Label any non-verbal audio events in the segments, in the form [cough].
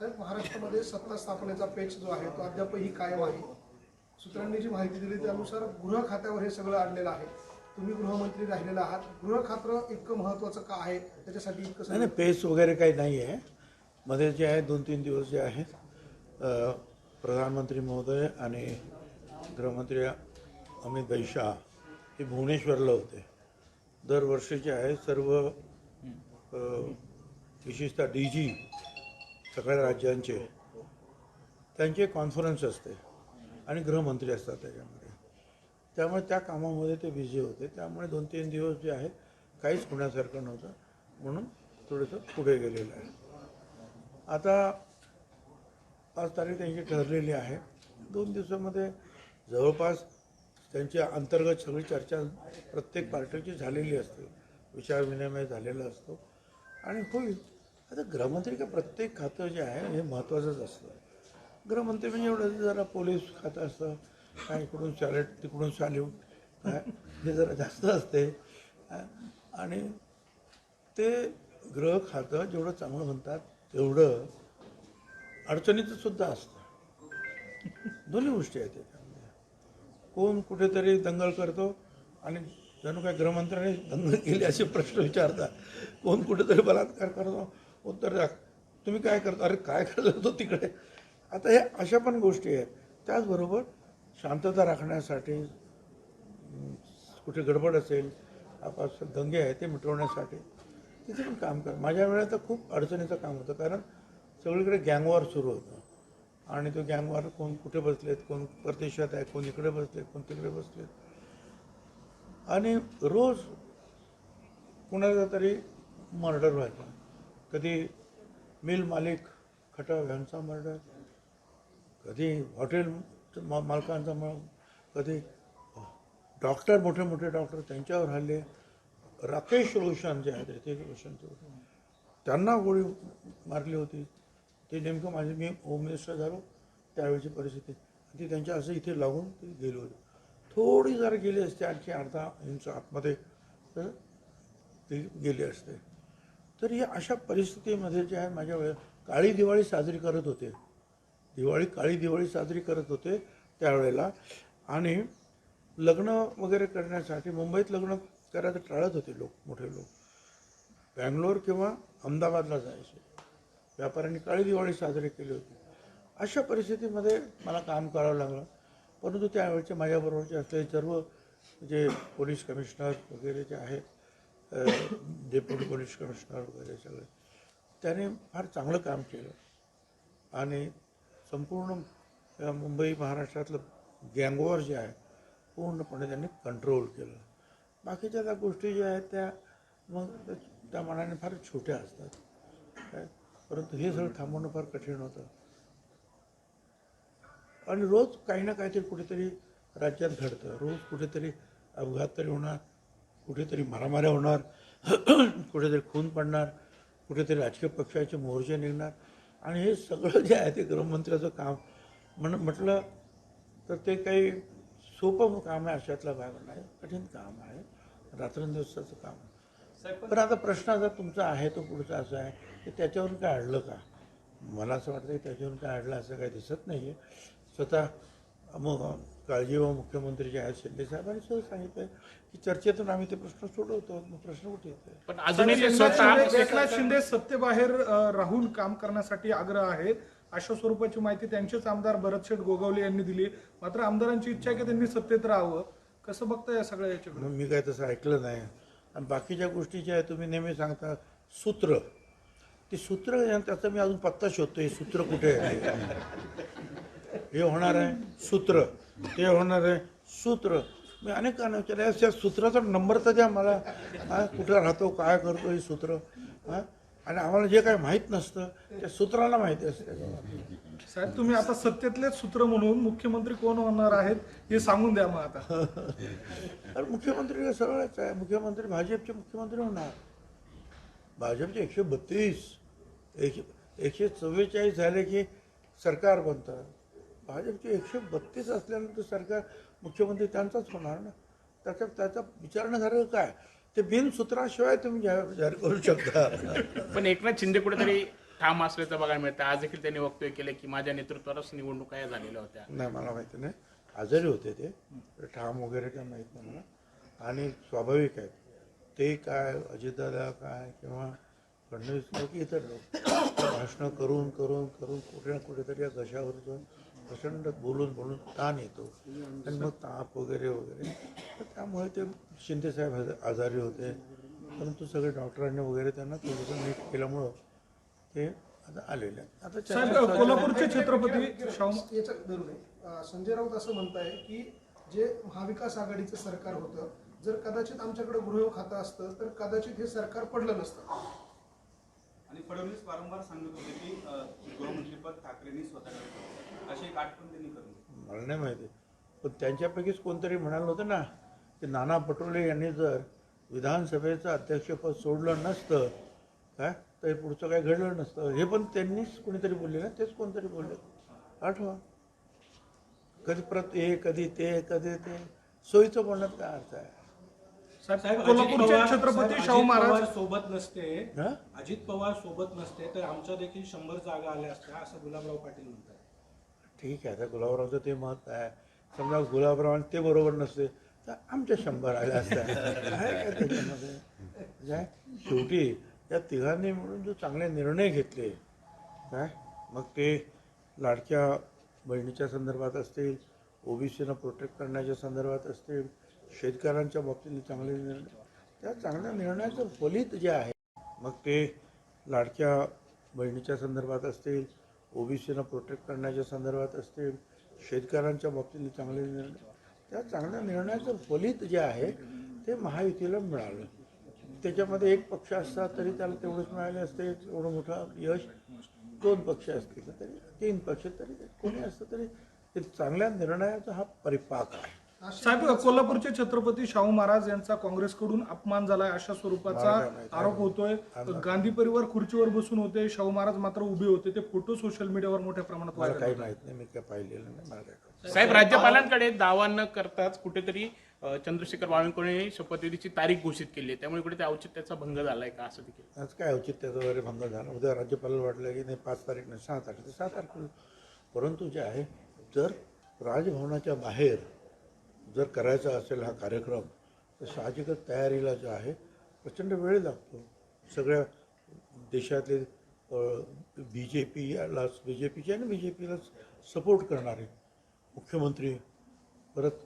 साहेब महाराष्ट्रामध्ये सत्ता स्थापनेचा पेच जो आहे तो अद्यापही कायम आहे. सूत्रांनी जी माहिती दिली त्यानुसार गृह खात्यावर हे सगळं आणलेलं आहे. तुम्ही गृहमंत्री राहिलेला आहात. गृह खात्र इतकं महत्वाचं का आहे? त्याच्यासाठी इतकं नाही पेच वगैरे काही नाही आहे. मध्ये जे आहे दोन तीन दिवस जे आहेत प्रधानमंत्री महोदय आणि गृहमंत्री अमित भाई शाह हे भुवनेश्वरला होते. दरवर्षी जे आहे सर्व विशेषतः डी जी सगळ्या राज्यांचे. त्यांचे कॉन्फरन्स असते. आणि गृहमंत्री असतात त्याच्यामध्ये. त्यामुळे त्या कामामध्ये ते बिझी होते. त्यामुळे दोन तीन दिवस जे आहे काहीच होण्यासारखं नव्हतं. म्हणून थोडंसं पुढे गेलेलं आहे. आता आज तारीख त्यांची ठरलेली आहे. दोन दिवसामध्ये जवळपास त्यांची अंतर्गत सगळी चर्चा प्रत्येक पार्टीची झालेली असते. विचारविनिमय झालेला असतो. आणि होईल. आता गृहमंत्री का प्रत्येक खातं जे आहे हे महत्त्वाचंच असतं. गृहमंत्री म्हणजे एवढं जरा पोलीस खातं असतं काय इकडून सॅलेट तिकडून सॅल्यूट काय? हे जरा जास्त असते. आणि ते ग्रह खातं जेवढं चांगलं म्हणतात तेवढं अडचणीचं सुद्धा असतं. दोन्ही गोष्टी आहेत त्याच्यामध्ये. कोण कुठेतरी दंगल करतो आणि जणू काय गृहमंत्र्याने दंगल केली असे प्रश्न विचारतात. कोण कुठेतरी बलात्कार करतो उत्तर द्या. तुम्ही काय करता? अरे काय करत होतो तिकडे? आता हे अशा पण गोष्टी आहेत. त्याचबरोबर शांतता राखण्यासाठी कुठे गडबड असेल आपापसात दंगे आहे ते मिटवण्यासाठी तिथे पण काम कर. माझ्या वेळेत तर खूप अडचणीचं काम होतं कारण सगळीकडे गँगवॉर सुरू होतं. आणि तो गँगवॉर कोण कुठे बसलेत कोण परदेशात आहे कोण इकडे बसलेत कोण तिकडे बसलेत. आणि रोज कुणाचा तरी मर्डर व्हायचा. कधी मिल मालिक खटाव यांचा मर्डर कधी हॉटेल मा- मालकांचा मग कधी डॉक्टर मोठे मोठे डॉक्टर त्यांच्यावर हल्ले. राकेश रोशन जे आहेत ऋतिक रोशनचे त्यांना गोळी मारली होती. ते नेमकं माझे मी होम मिनिस्टर झालो. त्यावेळची परिस्थिती. ती त्यांच्या असं इथे लागून ते गेले होते. थोडी जर गेली असते आणखी अर्धा इंच आतमध्ये तर ती गेली असते. तर या अशा परिस्थितीमध्ये जे आहे माझ्या वेळे काळी दिवाळी साजरी करत होते. दिवाळी काळी दिवाळी साजरी करत होते त्यावेळेला. आणि लग्न वगैरे करण्यासाठी मुंबईत लग्न करायचं टाळत होते लोक मोठे लोक. बँगलोर किंवा अहमदाबादला जायचे. व्यापाऱ्यांनी काळी दिवाळी साजरी केली होती. अशा परिस्थितीमध्ये मला काम करावं लागलं. परंतु त्यावेळचे माझ्याबरोबरचे असलेले सर्व जे पोलीस कमिशनर वगैरे जे आहेत डेप्युटी पोलीस कमिशनर वगैरे सगळे. त्याने फार चांगलं काम केलं. आणि संपूर्ण मुंबई महाराष्ट्रातलं गँगवॉर जे आहे पूर्णपणे त्यांनी कंट्रोल केलं. बाकीच्या त्या गोष्टी ज्या आहेत त्या मग त्या- त्या मनाने फार छोट्या असतात. काय? परंतु हे सगळं थांबवणं फार कठीण होतं. आणि रोज काही ना काहीतरी कुठेतरी राज्यात घडतं. रोज कुठेतरी अपघात तरी होणार. कुठेतरी मारामाऱ्या होणार [clears throat] कुठेतरी खून पडणार कुठेतरी राजकीय पक्षाचे मोर्चे निघणार. आणि हे सगळं जे आहे ते गृहमंत्र्याचं काम. म्हण म्हटलं तर ते काही सोपं काम आहे अशातला भाग नाही. कठीण काम आहे. रात्रंदिवसाचं काम. पण आता प्रश्न जर तुमचा आहे तो पुढचा असा आहे की त्याच्यावरून काय अडलं का? मला असं वाटतं की त्याच्यावरून काय अडलं असं काही दिसत नाही आहे स्वतः मग काळजीवाहू मुख्यमंत्री जे आहेत शिंदे साहेबांनी सुद्धा सांगितलं की चर्चेतून आम्ही ते प्रश्न सोडवतो मग प्रश्न कुठे येतो पण अजूनही ते एकनाथ स्वतः शिंदे- एकनाथ शिंदे सत्तेबाहेर अ, राहून काम करण्यासाठी आग्रह आहेत. अशा स्वरूपाची माहिती त्यांचेच आमदार भरतशेठ गोगावले यांनी दिली. मात्र आमदारांची इच्छा आहे की त्यांनी सत्तेत राहावं. कसं बघता या सगळ्या याच्याकडे? मग मी काय तसं ऐकलं नाही. आणि बाकीच्या गोष्टी ज्या आहे तुम्ही नेहमी सांगता सूत्र. ते सूत्र आहे, त्याचा मी अजून पत्ता शोधतो हे सूत्र कुठे आहे? हे होणार आहे? सूत्र. ते होणार आहे. सूत्र. मी अनेकांना विचारलं त्या सूत्राचा नंबर तर द्या मला. हा कुठं राहतो काय करतो हे सूत्र? हा? आणि आम्हाला जे काही माहीत नसतं त्या सूत्राला माहिती असते. साहेब तुम्ही आता सत्तेतलेच सूत्र म्हणून मुख्यमंत्री कोण होणार आहेत हे सांगून द्या मग आता. तर मुख्यमंत्री सरळच आहे. मुख्यमंत्री भाजपचे मुख्यमंत्री होणार. भाजपचे एकशे बत्तीस एकशे एकशे चव्वेचाळीस झाले की सरकार बनतं. भाजपचे एकशे बत्तीस असल्यानंतर सरकार मुख्यमंत्री त्यांचाच होणार ना? त्याच्या त्याचा विचारणं काय? ते बिनसूत्राशिवाय तुम्ही जाहीर करू शकता. पण एकनाथ शिंदे कुठेतरी ठाम असल्याचं बघायला मिळतं. आज देखील त्यांनी वक्तव्य केलं की माझ्या नेतृत्वावरच निवडणुका या झालेल्या होत्या. नाही मला माहिती नाही. आजारी होते ते. ठाम वगैरे काय माहीत नाही मला. आणि स्वाभाविक आहे. ते काय अजितदादा काय किंवा फडणवीस लोक इतर लोक. भाषणं करून करून करून कुठे ना कुठेतरी या घशावर जाऊन प्रचंड बोलून बोलून ताण येतो. आणि मग ताप वगैरे वगैरे. तर त्यामुळे ते शिंदेसाहेब आज- आजारी होते. परंतु सगळे डॉक्टरांनी वगैरे त्यांना थोडंसं नीट केल्यामुळं ते आता आलेले आहेत. आता कोल्हापूरचे छत्रपती संजय राऊत असं म्हणताय की जे महाविकास आघाडीचं सरकार होतं जर कदाचित आमच्याकडे गृह खातं असतं तर कदाचित हे सरकार पडलं नसतं. आणि फडणवीस वारंवार सांगत होते की गृहमंत्रीपद ठाकरेंनी स्वतःकडे त्यांनी करून. मला नाही माहिती. पण त्यांच्यापैकीच कोणतरी म्हणालं होतं ना की नाना पटोले यांनी जर विधानसभेचं अध्यक्षपद सोडलं नसतं काय? तर हे पुढचं काय घडलं नसतं. हे पण त्यांनीच कोणीतरी बोलले ना तेच कोणतरी बोलले. आठवा. कधी प्रत हे कधी ते कधी ते. सोयीचं बोलण्यात काय अर्थ आहे? साहेब साहेब कोल्हापूरचे अजित पवार- छत्रपती शाहू महाराज सोबत नसते. हा? अजित पवार सोबत नसते तर आमच्या देखील शंभर जागा आल्या असत्या असं गुलाबराव पाटील म्हणतात. ठीक आहे आता गुलाबरावचं ते मत आहे. समजा गुलाबराव ते बरोबर नसते तर आमच्या शंभर आल्या असत्या. आहे काय त्याच्यामध्ये काय म्हणजे शेवटी या तिघांनी मिळून जो चांगले निर्णय घेतले काय मग ते लाडक्या बहिणीच्या संदर्भात असतील ओबीसीनं प्रोटेक्ट करण्याच्या संदर्भात असतील शेतकऱ्यांच्या बाबतीत चांगले निर्णय त्या चांगल्या निर्णयाचं फलित जे आहे मग ते लाडक्या बहिणीच्या संदर्भात असतील ओबीसीनं प्रोटेक्ट करण्याच्या संदर्भात असतील शेतकऱ्यांच्या बाबतीत चांगले निर्णय. त्या चांगल्या निर्णयाचं फलित जे आहे ते महायुतीला मिळालं. त्याच्यामध्ये एक पक्ष असता तरी त्याला तेवढंच मिळाले असते. एवढं मोठं यश दोन पक्ष असतील तरी तीन पक्ष तरी कोणी असतं तरी ते चांगल्या निर्णयाचा हा परिपाक आहे. साहेब कोल्हापूरचे छत्रपती शाहू महाराज यांचा काँग्रेसकडून अपमान झालाय अशा स्वरूपाचा. आरोप होतोय. गांधी परिवार खुर्चीवर बसून होते. शाहू महाराज मात्र उभे होते. ते फोटो सोशल मीडियावर मोठ्या प्रमाणात व्हायरल काही. माहीत नाही. मी काय पाहिलेलं नाही. मला काय कळत. साहेब राज्यपालांकडे दावा न करताच कुठेतरी अ, चंद्रशेखर बावनकुळे शपथविधीची तारीख घोषित केली आहे. त्यामुळे कुठे त्या औचित्याचा भंग झालाय का असं देखील? आज काय औचित्याचा वगैरे भंग झाला? उद्या राज्यपालाला वाटलं की नाही पाच तारीख नाही सहा तारीख तर सहा तारखेला. परंतु जे आहे जर राजभवनाच्या बाहेर जर करायचा असेल हा कार्यक्रम तर साहजिकच तयारीला जो आहे प्रचंड वेळ लागतो. सगळ्या देशातले बी जे पीला बी जे पीचे आणि बी जे पीला सपोर्ट करणारे मुख्यमंत्री परत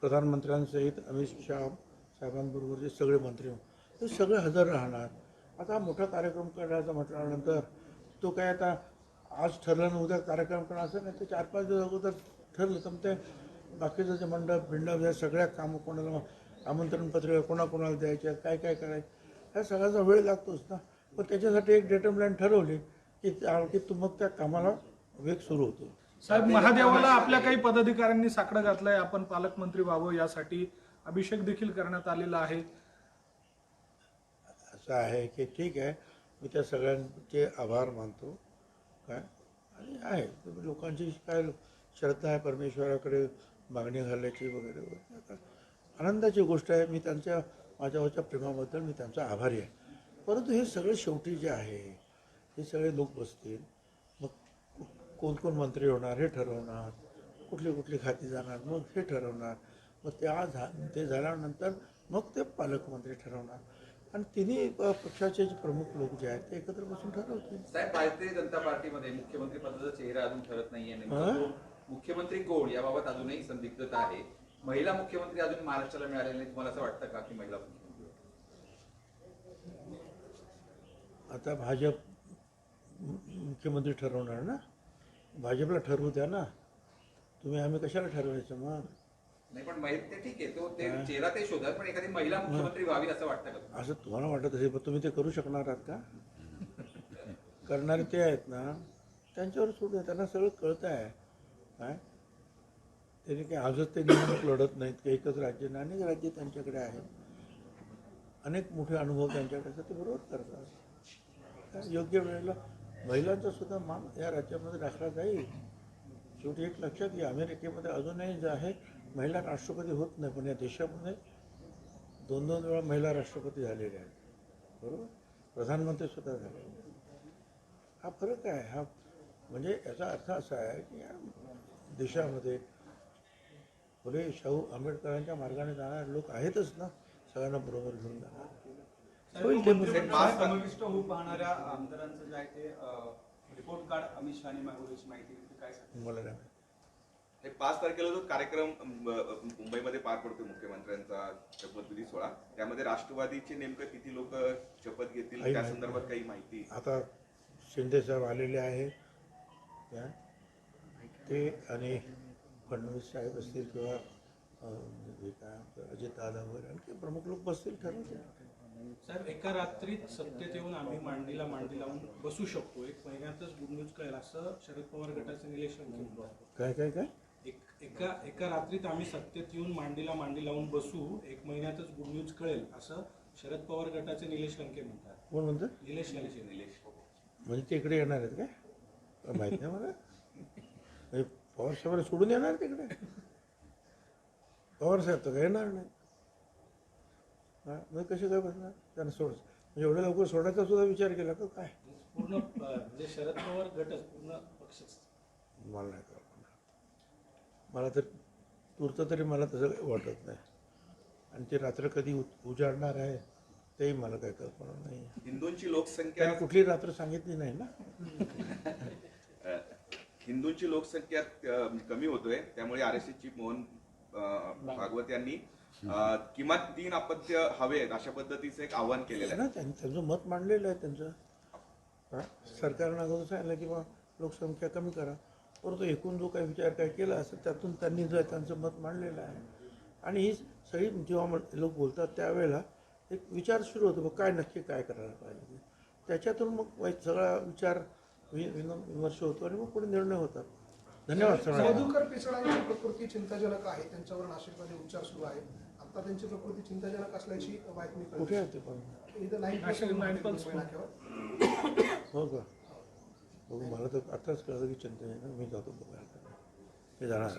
प्रधानमंत्र्यांसहित अमित शहा साहेबांबरोबर जे सगळे मंत्री ते सगळे हजर राहणार. आता हा मोठा कार्यक्रम करायचा म्हटल्यानंतर तो काय आता आज ठरलं आणि उद्या कार्यक्रम करणार असं नाही ते चार पाच दिवस अगोदर ठरलं. तर मग ते बाकीचं जे मंडप बिंडप या सगळ्या कामं कोणाला आमंत्रण पत्रिका कोणाकोणाला द्यायच्या काय काय करायचं ह्या सगळ्याचा वेळ लागतोच ना. पण त्याच्यासाठी एक डेटम लाईन ठरवली की की तू मग त्या कामाला वेग सुरू होतो. साहेब महादेवाला आपल्या काही पदाधिकाऱ्यांनी साकडं घातलंय. आपण पालकमंत्री व्हावं यासाठी अभिषेक देखील करण्यात आलेला आहे. असं आहे की ठीक आहे मी त्या सगळ्यांचे आभार मानतो. काय? आणि आहे. लोकांची काय श्रद्धा आहे परमेश्वराकडे? मागणी घालायची वगैरे आनंदाची गोष्ट आहे मी त्यांच्या माझ्यावरच्या प्रेमाबद्दल मी त्यांचा आभारी आहे. परंतु हे सगळे शेवटी जे आहे हे सगळे लोक बसतील मग कोण कोण मंत्री होणार हे ठरवणार कुठली कुठली खाती जाणार मग हे ठरवणार मग त्या झा ते झाल्यानंतर मग ते पालकमंत्री ठरवणार. आणि तिन्ही पक्षाचे जे प्रमुख लोक जे आहेत ते एकत्र बसून ठरवतील. साहेब भारतीय जनता पार्टीमध्ये मुख्यमंत्री पदाचा चेहरा अजून ठरत नाहीये? मुख्यमंत्री कोण याबाबत अजूनही संदिग्धता आहे. महिला मुख्यमंत्री अजून महाराष्ट्राला मिळालेले नाही तुम्हाला असं वाटतं का की महिला? आता भाजप मुख्यमंत्री ठरवणार ना? भाजपला ठरवू द्या ना. तुम्ही आम्ही कशाला ठरवायचं मग? नाही पण ते ठीक आहे. तो ते चेहरा ते पण एखादी महिला मुख्यमंत्री व्हावी असं वाटतं का? असं तुम्हाला वाटत असेल पण तुम्ही ते करू शकणार आहात का? [laughs] करणारे ते आहेत ना. त्यांच्यावर सोडू द्या त्यांना सगळं कळतं आहे काय? त्यांनी काही आजच ते निवडणूक लढत नाहीत का एकच राज्य नाही. अनेक राज्य त्यांच्याकडे आहेत. अनेक मोठे अनुभव त्यांच्याकडे असतात ते बरोबर करतात. काय योग्य वेळेला महिलांचा सुद्धा मान या राज्यामध्ये राखला जाईल. शेवटी एक लक्षात घ्या अमेरिकेमध्ये अजूनही जे आहे महिला राष्ट्रपती होत नाही पण या देशामध्ये दोन दोन वेळा महिला राष्ट्रपती झालेल्या आहेत. बरोबर? प्रधानमंत्री सुद्धा झाले. हा फरक आहे. हा म्हणजे याचा अर्थ असा आहे की या देशामध्ये फुले शाहू आंबेडकरांच्या मार्गाने जाणारे लोक आहेतच ना सगळ्यांना बरोबर घेऊन जाणार होईल ते समाविष्ट होऊ पाहणाऱ्या आमदारांचं जे आहे ते रिपोर्ट कार्ड अमित शहानी मागवल्याची माहिती काय सांगता? मला नाही. हे पाच तारखेला जो कार्यक्रम मुंबईमध्ये पार पडतो मुख्यमंत्र्यांचा शपथविधी सोहळा त्यामध्ये राष्ट्रवादीचे नेमकं किती लोक शपथ घेतील त्या संदर्भात. काही माहिती आता शिंदे साहेब आलेले आहेत त्या. ते आणि फडणवीस साहेब असतील किंवा काय आपलं अजित दादा वगैरे आणखी प्रमुख लोक बसतील ठरवतील साहेब एका रात्रीत सत्तेत येऊन आम्ही मांडीला मांडी लावून बसू शकतो. एक महिन्यातच गुड न्यूज कळेल असं शरद पवार गटाचे निलेश लंके म्हणतात. काय काय काय? एक एका एका रात्रीत आम्ही सत्तेत येऊन मांडीला मांडी लावून बसू एक महिन्यातच गुड न्यूज कळेल असं शरद पवार गटाचे निलेश लंके म्हणतात. कोण म्हणतं निलेश लंके निलेश. म्हणजे ते इकडे येणार आहेत काय? माहीत नाही मला. पवार साहेबांना सोडून येणार तिकडे? पवार साहेब तर काय येणार नाही. हा मग कसे काय बसणार? त्यांना सोड. म्हणजे एवढ्या लवकर सोडायचा सुद्धा विचार केला का काय? पूर्ण म्हणजे शरद पवार गटच पूर्ण पक्षच मला नाही कल्पना मला तर तूर्त तरी मला तसं काही वाटत नाही. आणि ते रात्र कधी उजाडणार आहे तेही मला काही कल्पना नाही. हिंदूंची लोकसंख्या त्याने कुठली रात्र सांगितली नाही ना? [laughs] हिंदूंची लोकसंख्या कमी होतोय. त्यामुळे आर एस ची मोहन भागवत यांनी किमान तीन अपत्य हवेत अशा पद्धतीचं एक आव्हान केलेलं आहे. ना त्यां- त्यांचं मत मांडलेलं आहे त्यांचं? सरकारनं अगोदर सांगितलं की बा लोकसंख्या कमी करा. परंतु एकूण जो काही विचार काय केला असेल त्यातून त्यांनी जर त्यांचं मत मांडलेलं आहे. आणि ही सगळी जेव्हा लोक बोलतात त्यावेळेला एक विचार सुरू होतो बा काय नक्की काय करायला पाहिजे? त्याच्यातून मग सगळा विचार विमर्श होतो आणि मग पुढे निर्णय होतात. धन्यवाद मधुकर यांची प्रकृती चिंताजनक आहे त्यांच्यावर नाशिकमध्ये उपचार सुरू आहेत. आता त्यांची प्रकृती चिंताजनक असल्याची बातमी कुठे. आहे ते पण. हो का? बघू मला तर आताच कळलं की चिंता आहे ना मी जातो बघायला. मी जाणार